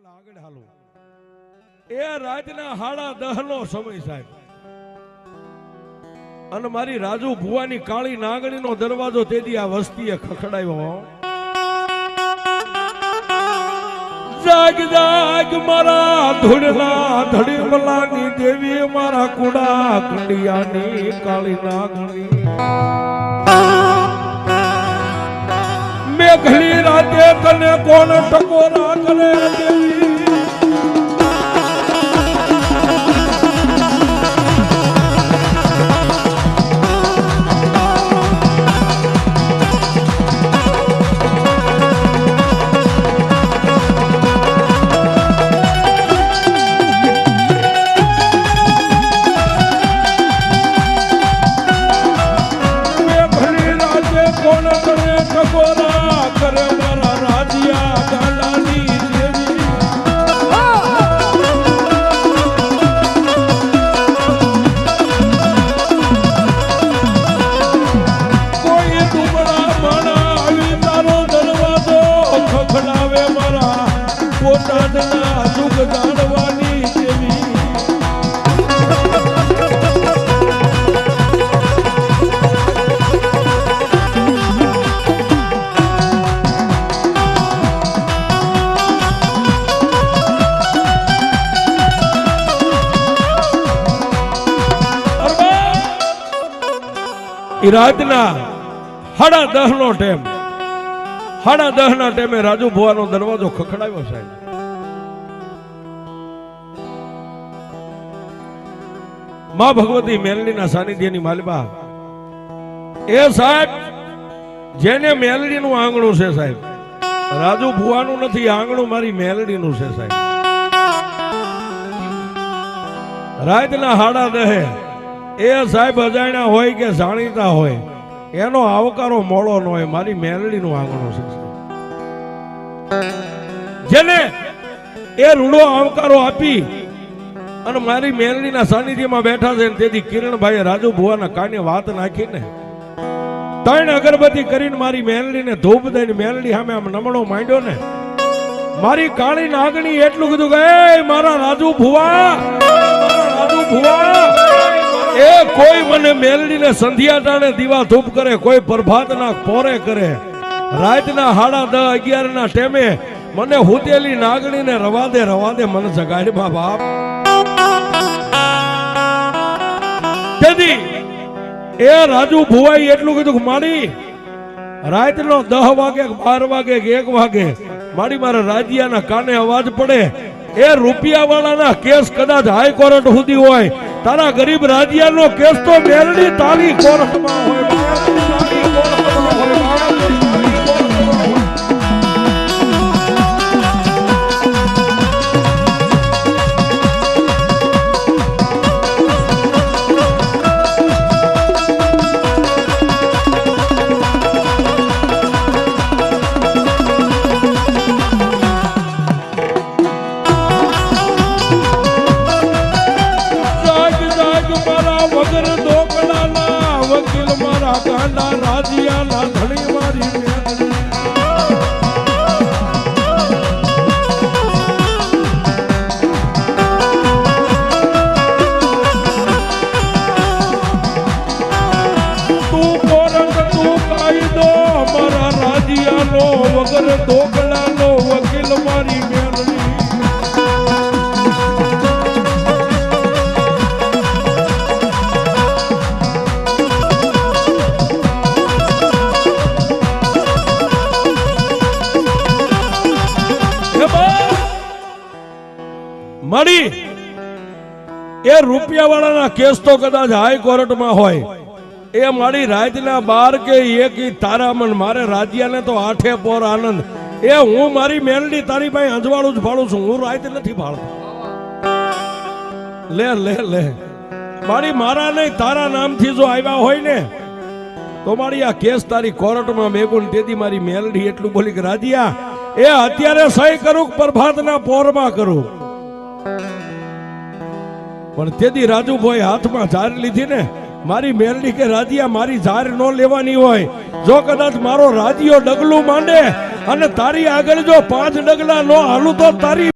પગલા આગળ હાલો. એ રાતના હાડા દહ સમય સાહેબ. અને મારી રાજુ ભુવાની કાળી નાગણીનો દરવાજો તેથી આ વસ્તીએ ખખડાયો જાગ જાગ, મારા ધૂળના ધડીમલાની દેવી મારા કુડા કંડિયાની કાળી નાગણી. મેઘલી રાતે તને કોણ ટકોરા કરે? ખખડાવે મારા બોટાદના સુખ જાણવાની ઈ રાતના સાડા દહ નો ટેમ. સાડા દહ ના ટેમે રાજુ ભુવાનો દરવાજો ખખડાવ્યો સાહેબ. માં ભગવતી મેલડીના સાનિધ્યની માલબા. એ સાહેબ, જેને મેલડીનું આંગણું છે સાહેબ. રાજુ ભુવાનું નથી, આંગણું મારી મેલડીનું છે સાહેબ. રાતના હાડા દહે એ સાહેબ અજાણ્યા હોય કે જાણીતા હોય, એનો આવકારો મોડો ન હોય. મારી મેલડીનું આંગણું છે. જેને એ રૂડો આવકારો આપી અને મારી મેલડીના સાનિધ્યમાં બેઠા છે તેથી કિરણભાઈએ રાજુ ભુવાના કાને વાત નાખીને ત્રણ અગરબત્તી કરીને મારી મેલડીને ધૂપ દઈને મેલડી સામે આમ નમણો માંડ્યો ને, મારી કાળી નાગણી એટલું કીધું કે મારા રાજુ ભુવા રાજુ ભુવા એ કોઈ મને મેલડીને સંધ્યા ટાણે દીવા ધૂપ કરે કોઈ પ્રભાતના પોરે કરે. રાતના હાડા દ અગિયાર ના ટેમે મને હુતેલી નાગણીને રવા દે રવા દે મને જગાડી મા બાપ. તેથી એ રાજુ ભુવાઈ એટલું કીધું કે મારી રાતનો દહ વાગે બાર વાગે એક વાગે મારી મારા રાજ્યાના કાને અવાજ પડે. એ રૂપિયા વાળાના કેસ કદાચ હાઈકોર્ટ સુધી હોય તારા ગરીબ રાજ્યાનો કેસ તો મેલડી તાલી કોર્ટમાં હોય. મારા ગાંડા રાજિયાના ધણી મારી વગર દોકડાનો વકીલ મારી મળી. એ રૂપિયા વાળાના કેસ તો કદાચ હાઈકોર્ટમાં હોય. એ મારી રાતના બાર કે એક તારામન મારે રાજ્યાને તો આઠે પોર આનંદ. એ હું મારી મેલડી તારી પાસે અંજવાળું જ ફાળું છું, હું રાત નથી ફાળતો લે લે લે. મારી મારા નહીં, તારા નામથી જો આવ્યા હોય ને, તો મારી આ કેસ તારી કોર્ટમાં મેગુન તેથી મારી મેલડી એટલું બોલી કે રાજ્યા એ અત્યારે સહી કરું પ્રભાતના પોરમાં કરું? પણ તેથી રાજુભાઈ હાથમાં ઝાર લીધી ને મારી મેલડી કે રાજીયા મારી ઝાર ન લેવાની હોય. જો કદાચ મારો રાજીયો ડગલું માંડે અને તારી આગળ જો પાંચ ડગલા નો હાલું તો તારી